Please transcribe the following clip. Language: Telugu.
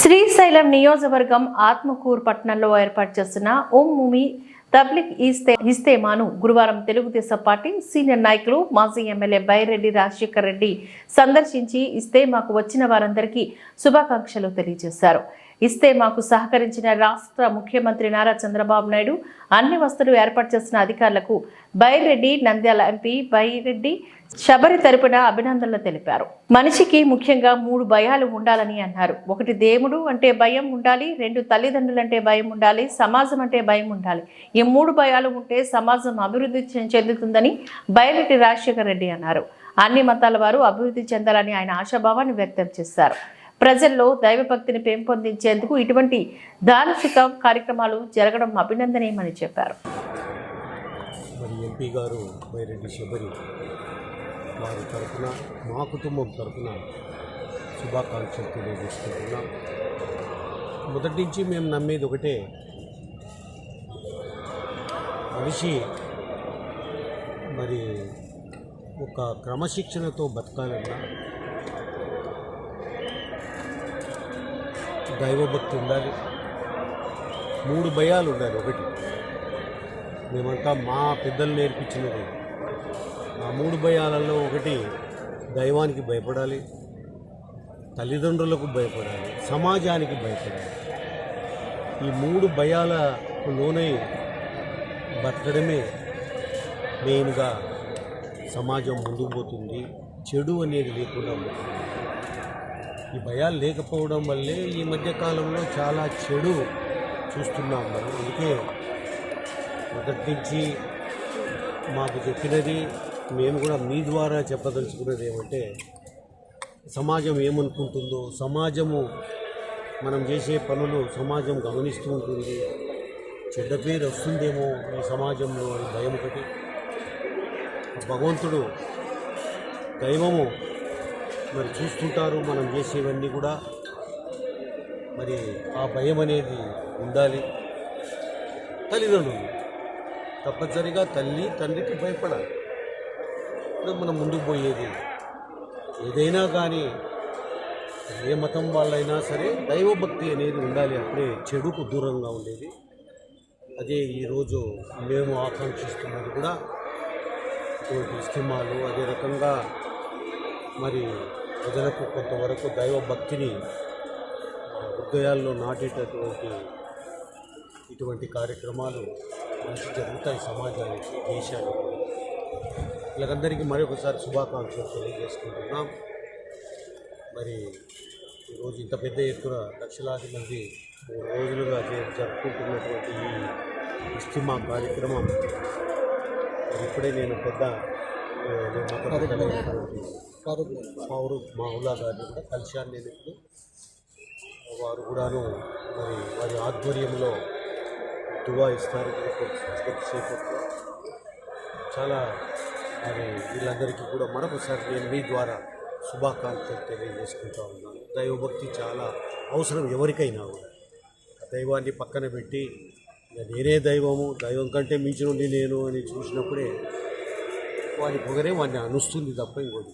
శ్రీశైలం నియోజకవర్గం ఆత్మకూరు పట్టణంలో ఏర్పాటు చేస్తున్న ఓం ముమి తబ్లిక్ ఇస్తే ఇస్తేమాను గురువారం తెలుగుదేశం పార్టీ సీనియర్ నాయకులు మాజీ ఎమ్మెల్యే బైరెడ్డి రాజశేఖర్ రెడ్డి సందర్శించి ఇస్తేమాకు వచ్చిన వారందరికీ శుభాకాంక్షలు తెలియజేశారు. ఇస్తే మాకు సహకరించిన రాష్ట్ర ముఖ్యమంత్రి నారా చంద్రబాబు నాయుడు అన్ని వసతులు ఏర్పాటు చేసిన అధికారులకు బైరెడ్డి నంద్యాల ఎంపీ బైరెడ్డి శబరి తరపున అభినందనలు తెలిపారు. మనిషికి ముఖ్యంగా మూడు భయాలు ఉండాలని అన్నారు. ఒకటి దేవుడు అంటే భయం ఉండాలి రెండు తల్లిదండ్రులు అంటే భయం ఉండాలి సమాజం అంటే భయం ఉండాలి. ఈ మూడు భయాలు ఉంటే సమాజం అభివృద్ధి చె- చెందుతుందని బైరెడ్డి రాజశేఖర రెడ్డి అన్నారు. అన్ని మతాల వారు అభివృద్ధి చెందాలని ఆయన ఆశాభావాన్ని వ్యక్తం చేశారు. ప్రజల్లో దైవభక్తిని పెంపొందించేందుకు ఇటువంటి దానసిక కార్యక్రమాలు జరగడం అభినందనీయమని చెప్పారు. మరి ఎంపీ గారు బైరెడ్డి శబరి వారి తరఫున మా కుటుంబం తరఫున శుభాకాంక్షలు తెలియజేసుకుంటున్నాం. మొదటి నుంచి మేము నమ్మేది ఒకటే మనిషి మరి ఒక క్రమశిక్షణతో బతకాలన్నా దైవభక్తి ఉండాలి. మూడు భయాలు ఉండాలి ఒకటి. మేమంతా మా పెద్దలు నేర్పించినది. ఆ మూడు భయాలలో ఒకటి దైవానికి భయపడాలి తల్లిదండ్రులకు భయపడాలి సమాజానికి భయపడాలి. ఈ మూడు భయాలకు లోనే బతకడమే మెయిన్గా సమాజం ముందుకు పోతుంది. చెడు అనేది లేకుండా ఉంటుంది ఈ భయాలు లేకపోవడం వల్లే ఈ మధ్యకాలంలో చాలా చెడు చూస్తున్నాం మనం. అందుకే మొదటి నుంచి మాకు చెప్పినది మేము కూడా మీ ద్వారా చెప్పదలుచుకున్నది ఏమంటే సమాజం ఏమనుకుంటుందో సమాజము మనం చేసే పనులు సమాజం గమనిస్తూ ఉంటుంది. చెడ్డ పేరు వస్తుందేమో ఈ సమాజంలో అని భయం ఒకటి. భగవంతుడు దైవము మరి చూస్తుంటారు మనం చేసేవన్నీ కూడా. మరి ఆ భయం అనేది ఉండాలి. తల్లిదండ్రులు తప్పనిసరిగా తల్లి తండ్రికి భయపడాలి. ఇప్పుడు మనం ముందుకు పోయేది ఏదైనా కానీ ఏ మతం వాళ్ళైనా సరే దైవభక్తి అనేది ఉండాలి. అప్పుడే చెడుకు దూరంగా ఉండేది. అదే ఈరోజు మేము ఆకాంక్షిస్తున్నది కూడా ఇటువంటి ఇస్తిమాలు అదే రకంగా మరి ప్రజలకు కొంతవరకు దైవభక్తిని భక్తిని హృదయాల్లో నాటేటటువంటి ఇటువంటి కార్యక్రమాలు మంచి జరుగుతాయి సమాజానికి దేశానికి. వీళ్ళకందరికీ మరొకసారి శుభాకాంక్షలు తెలియజేసుకుంటున్నాం. మరి ఈరోజు ఇంత పెద్ద ఎత్తున లక్షలాది మంది మూడు రోజులుగా జరుపుకుంటున్నటువంటి ఈ ఇస్తిమా కార్యక్రమం. మరి ఇప్పుడే నేను పెద్ద ఆ, నేను మత పెద్దలైనటువంటి గారిని కూడా కలిశాను నేను ఇప్పుడు వారు కూడాను మరి వారి ఆధ్వర్యంలో దువా ఇస్తారు కొద్దిసేపట్లో చాలా మరి వీళ్ళందరికీ కూడా మరొకసారి నేను మీ ద్వారా శుభాకాంక్షలు తెలియజేసుకుంటా ఉన్నాను దైవభక్తి చాలా అవసరం ఎవరికైనా కూడా దైవాన్ని పక్కన పెట్టి నేనే దైవము దైవం కంటే మించిన నేను అని చూసినప్పుడే వాడి పొగరే వాడిని అనుస్తుంది తప్ప ఇంకోటి